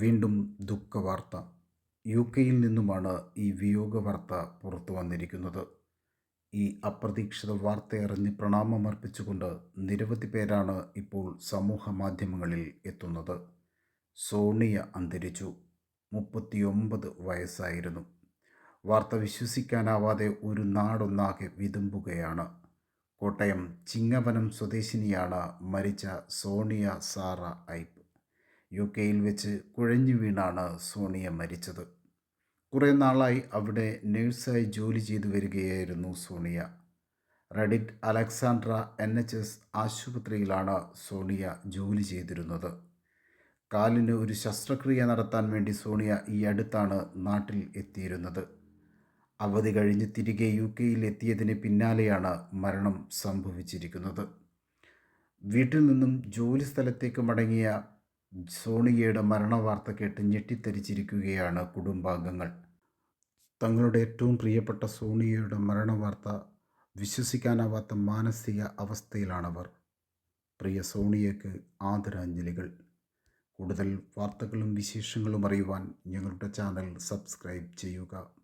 വീണ്ടും ദുഃഖവാർത്ത. യു കെയിൽ നിന്നുമാണ് ഈ വിയോഗ വാർത്ത പുറത്തു വന്നിരിക്കുന്നത്. ഈ അപ്രതീക്ഷിത വാർത്തയറിഞ്ഞ് പ്രണാമമർപ്പിച്ചുകൊണ്ട് നിരവധി പേരാണ് ഇപ്പോൾ സമൂഹ മാധ്യമങ്ങളിൽ എത്തുന്നത്. സോണിയ അന്തരിച്ചു. മുപ്പത്തിയൊമ്പത് വയസ്സായിരുന്നു. വാർത്ത വിശ്വസിക്കാനാവാതെ ഒരു നാടൊന്നാകെ വിതുമ്പുകയാണ്. കോട്ടയം ചിങ്ങവനം സ്വദേശിനിയാണ് മരിച്ച സോണിയ സാറ ഐപ്പ്. യു കെയിൽ വെച്ച് കുഴഞ്ഞു വീണാണ് സോണിയ മരിച്ചത്. കുറേ നാളായി അവിടെ നേഴ്സായി ജോലി ചെയ്തു വരികയായിരുന്നു Sonia. Redditch Alexandra N H S ആശുപത്രിയിലാണ് സോണിയ ജോലി ചെയ്തിരുന്നത്. കാലിന് ഒരു ശസ്ത്രക്രിയ നടത്താൻ വേണ്ടി സോണിയ ഈ അടുത്താണ് നാട്ടിൽ എത്തിയിരുന്നത്. അവധി കഴിഞ്ഞ് തിരികെ യു കെയിൽ എത്തിയതിന് പിന്നാലെയാണ് മരണം സംഭവിച്ചിരിക്കുന്നത്. വീട്ടിൽ നിന്നും ജോലി സ്ഥലത്തേക്ക് മടങ്ങിയ സോണിയയുടെ മരണവാർത്ത കേട്ട് ഞെട്ടിത്തരിച്ചിരിക്കുകയാണ് കുടുംബാംഗങ്ങൾ. തങ്ങളുടെ ഏറ്റവും പ്രിയപ്പെട്ട സോണിയയുടെ മരണവാർത്ത വിശ്വസിക്കാനാവാത്ത മാനസിക അവസ്ഥയിലാണവർ. പ്രിയ സോണിയയ്ക്ക് ആദരാഞ്ജലികൾ. കൂടുതൽ വാർത്തകളും വിശേഷങ്ങളും അറിയുവാൻ ഞങ്ങളുടെ ചാനൽ സബ്സ്ക്രൈബ് ചെയ്യുക.